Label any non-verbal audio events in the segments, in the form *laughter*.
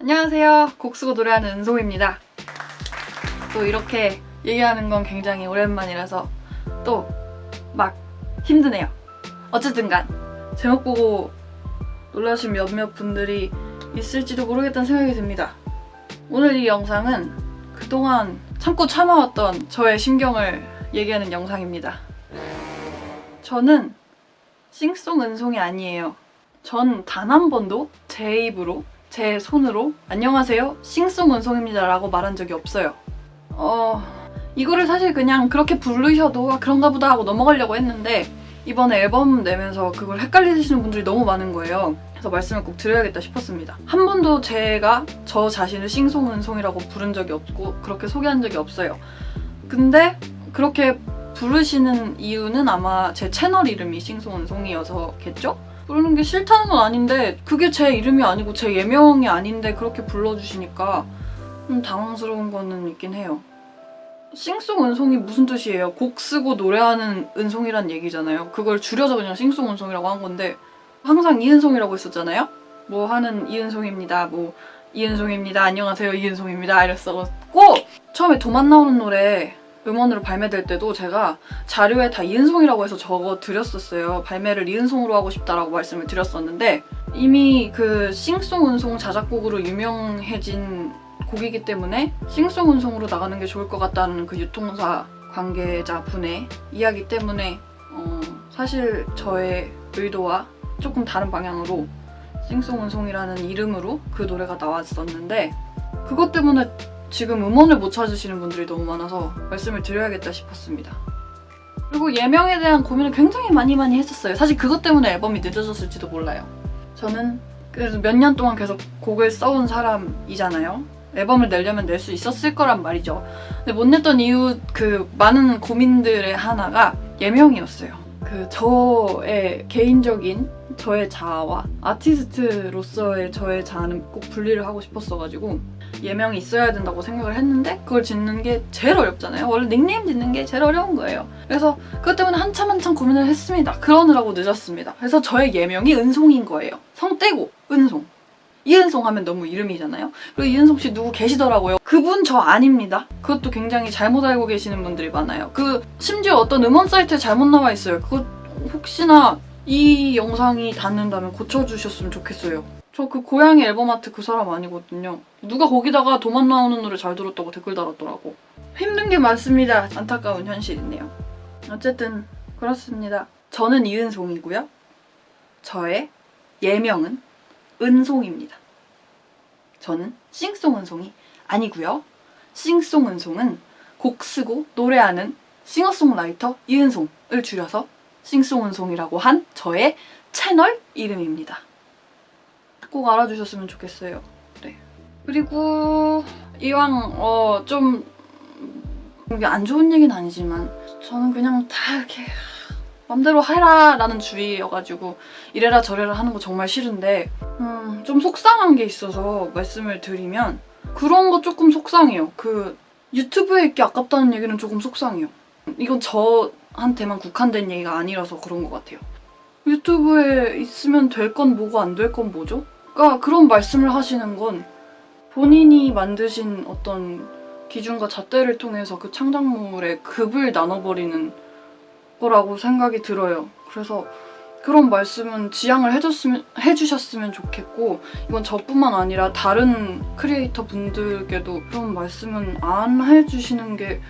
안녕하세요. 곡 쓰고 노래하는 은송입니다. 또 이렇게 얘기하는 건 굉장히 오랜만이라서 또 막 힘드네요. 어쨌든 간 제목 보고 놀라신 몇몇 분들이 있을지도 모르겠다는 생각이 듭니다. 오늘 이 영상은 그동안 참고 참아왔던 저의 심경을 얘기하는 영상입니다. 저는 싱송 은송이 아니에요. 전 단 한 번도 제 입으로 제 손으로 안녕하세요 싱송 은송입니다 라고 말한 적이 없어요. 어 이거를 사실 그냥 그렇게 부르셔도 아, 그런가 보다 하고 넘어가려고 했는데 이번에 앨범 내면서 그걸 헷갈리시는 분들이 너무 많은 거예요. 그래서 말씀을 꼭 드려야겠다 싶었습니다. 한 번도 제가 저 자신을 싱송은송이라고 부른 적이 없고 그렇게 소개한 적이 없어요. 근데 그렇게 부르시는 이유는 아마 제 채널 이름이 싱송은송이어서겠죠? 부르는 게 싫다는 건 아닌데 그게 제 이름이 아니고 제 예명이 아닌데 그렇게 불러주시니까 좀 당황스러운 거는 있긴 해요. 싱송 은송이 무슨 뜻이에요? 곡 쓰고 노래하는 은송이란 얘기잖아요. 그걸 줄여서 그냥 싱송 은송이라고 한 건데 항상 이은송이라고 했었잖아요. 뭐 하는 이은송입니다. 뭐 이은송입니다. 안녕하세요 이은송입니다. 이랬었고 처음에 도만 나오는 노래 음원으로 발매될 때도 제가 자료에 다 이은송이라고 해서 적어 드렸었어요. 발매를 이은송으로 하고 싶다라고 말씀을 드렸었는데 이미 그 싱송 은송 자작곡으로 유명해진 곡이기 때문에 싱송 은송으로 나가는 게 좋을 것 같다는 그 유통사 관계자 분의 이야기 때문에 어, 사실 저의 의도와 조금 다른 방향으로 싱송 은송이라는 이름으로 그 노래가 나왔었는데 그것 때문에 지금 음원을 못 찾으시는 분들이 너무 많아서 말씀을 드려야겠다 싶었습니다. 그리고 예명에 대한 고민을 굉장히 많이 많이 했었어요. 사실 그것 때문에 앨범이 늦어졌을지도 몰라요. 저는 그래서 몇 년 동안 계속 곡을 써온 사람이잖아요. 앨범을 내려면 낼 수 있었을 거란 말이죠. 근데 못 냈던 이유 그 많은 고민들의 하나가 예명이었어요. 그 저의 개인적인 저의 자아와 아티스트로서의 저의 자아는 꼭 분리를 하고 싶었어가지고 예명이 있어야 된다고 생각을 했는데 그걸 짓는 게 제일 어렵잖아요. 원래 닉네임 짓는 게 제일 어려운 거예요. 그래서 그것 때문에 한참 한참 고민을 했습니다. 그러느라고 늦었습니다. 그래서 저의 예명이 은송인 거예요. 성 떼고 은송. 이은송 하면 너무 이름이잖아요. 그리고 이은송 씨 누구 계시더라고요. 그분 저 아닙니다. 그것도 굉장히 잘못 알고 계시는 분들이 많아요. 그 심지어 어떤 음원 사이트에 잘못 나와 있어요. 그거 혹시나 이 영상이 닿는다면 고쳐주셨으면 좋겠어요. 저 그 고양이 앨범 아트 그 사람 아니거든요. 누가 거기다가 도만 나오는 노래 잘 들었다고 댓글 달았더라고. 힘든 게 많습니다. 안타까운 현실이네요. 어쨌든 그렇습니다. 저는 이은송이고요. 저의 예명은 은송입니다. 저는 싱송 은송이 아니고요. 싱송 은송은 곡 쓰고 노래하는 싱어송라이터 이은송을 줄여서 싱송 은송이라고 한 저의 채널 이름입니다. 꼭 알아주셨으면 좋겠어요. 네. 그리고 이왕 어 좀 이게 안 좋은 얘기는 아니지만 저는 그냥 다 이렇게 맘대로 해라 라는 주의여가지고 이래라 저래라 하는 거 정말 싫은데 음, 좀 속상한 게 있어서 말씀을 드리면 그런 거 조금 속상해요. 그 유튜브에 있기 아깝다는 얘기는 조금 속상해요. 이건 저한테만 국한된 얘기가 아니라서 그런 것 같아요. 유튜브에 있으면 될 건 뭐고 안 될 건 뭐죠? 그러니까 그런 말씀을 하시는 건 본인이 만드신 어떤 기준과 잣대를 통해서 그 창작물의 급을 나눠버리는 거라고 생각이 들어요. 그래서 그런 말씀은 지양을 해줬으면, 해주셨으면 좋겠고, 이건 저뿐만 아니라 다른 크리에이터 분들께도 그런 말씀은 안 해주시는 게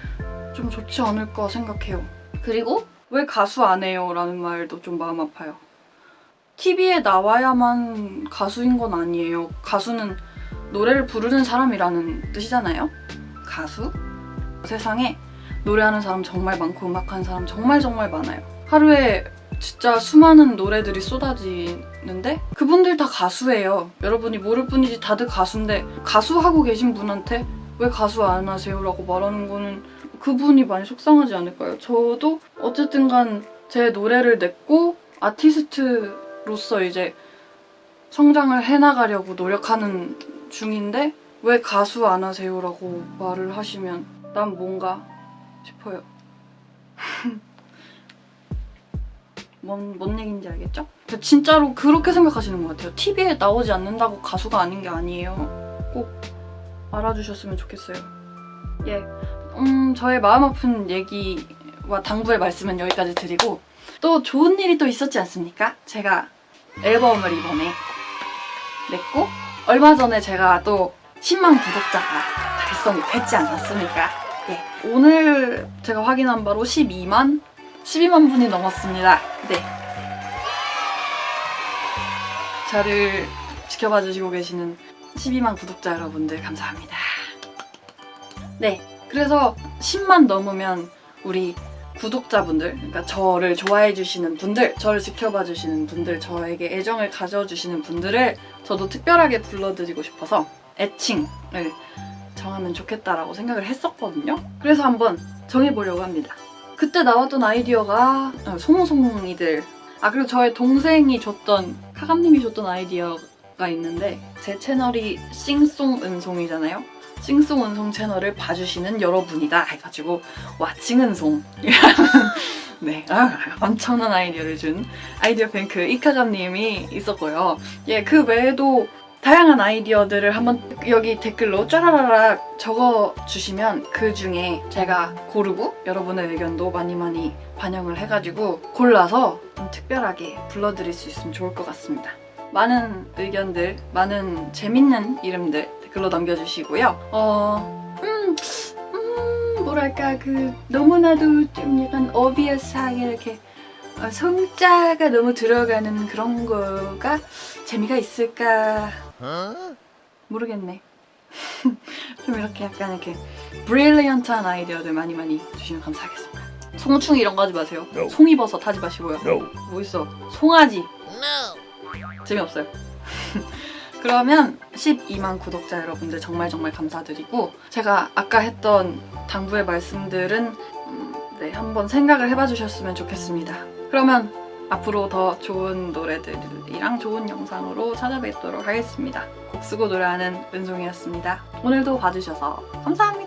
좀 좋지 않을까 생각해요. 그리고 왜 가수 안 해요? 라는 말도 좀 마음 아파요. TV에 나와야만 가수인 건 아니에요. 가수는 노래를 부르는 사람이라는 뜻이잖아요. 가수? 세상에 노래하는 사람 정말 많고 음악하는 사람 정말 정말 많아요. 하루에 진짜 수많은 노래들이 쏟아지는데 그분들 다 가수예요. 여러분이 모를 뿐이지 다들 가수인데 가수하고 계신 분한테 왜 가수 안 하세요? 라고 말하는 거는 그분이 많이 속상하지 않을까요? 저도 어쨌든 간 제 노래를 냈고 아티스트 로서 이제 성장을 해나가려고 노력하는 중인데 왜 가수 안 하세요? 라고 말을 하시면 난 뭔가 싶어요. *laughs* 뭔, 뭔 얘기인지 알겠죠? 진짜로 그렇게 생각하시는 것 같아요. TV에 나오지 않는다고 가수가 아닌 게 아니에요. 꼭 알아주셨으면 좋겠어요. 예, 음, 저의 마음 아픈 얘기와 당부의 말씀은 여기까지 드리고 또 좋은 일이 또 있었지 않습니까? 제가 앨범을 이번에 냈고 얼마 전에 제가 또 10만 구독자가 달성이 됐지 않았습니까? 예, 오늘 제가 확인한 바로 12만 12만 분이 넘었습니다. 네. 저를 지켜봐 주시고 계시는 12만 구독자 여러분들 감사합니다. 네. 그래서 10만 넘으면 우리 구독자분들, 그러니까 저를 좋아해 주시는 분들, 저를 지켜봐 주시는 분들, 저에게 애정을 가져 주시는 분들을 저도 특별하게 불러드리고 싶어서 애칭을 정하면 좋겠다라고 생각을 했었거든요. 그래서 한번 정해보려고 합니다. 그때 나왔던 아이디어가 어, 송송이들. 아 그리고 저의 동생이 줬던 카감님이 줬던 아이디어가 있는데 제 채널이 싱송 은송이잖아요. 싱송 은송 채널을 봐주시는 여러분이다 해가지고 왓칭은송이라는 *laughs* 네 아, 엄청난 아이디어를 준 아이디어 뱅크 이카감님이 있었고요. 예 그 외에도 다양한 아이디어들을 한번 여기 댓글로 쫘라라락 적어 주시면 그 중에 제가 고르고 여러분의 의견도 많이 많이 반영을 해가지고 골라서 좀 특별하게 불러드릴 수 있으면 좋을 것 같습니다. 많은 의견들, 많은 재밌는 이름들 댓글로 남겨주시고요. 어, 음, 음, 뭐랄까, 그, 너무나도 좀 약간 어비어스하게 이렇게 어, 성자가 너무 들어가는 그런 거가 재미가 있을까 모르겠네. *laughs* 좀 이렇게 약간 이렇게 브릴리언트한 아이디어들 많이 많이 주시면 감사하겠습니다. 송충 이런 거 하지 마세요. No. 송이버섯 하지 마시고요. No. 뭐 있어? 송아지. 재미없어요. 그러면 12만 구독자 여러분들 정말 정말 감사드리고 제가 아까 했던 당부의 말씀들은 음, 네, 한번 생각을 해봐 주셨으면 좋겠습니다. 그러면 앞으로 더 좋은 노래들이랑 좋은 영상으로 찾아뵙도록 하겠습니다. 곡 쓰고 노래하는 은송이었습니다. 오늘도 봐주셔서 감사합니다.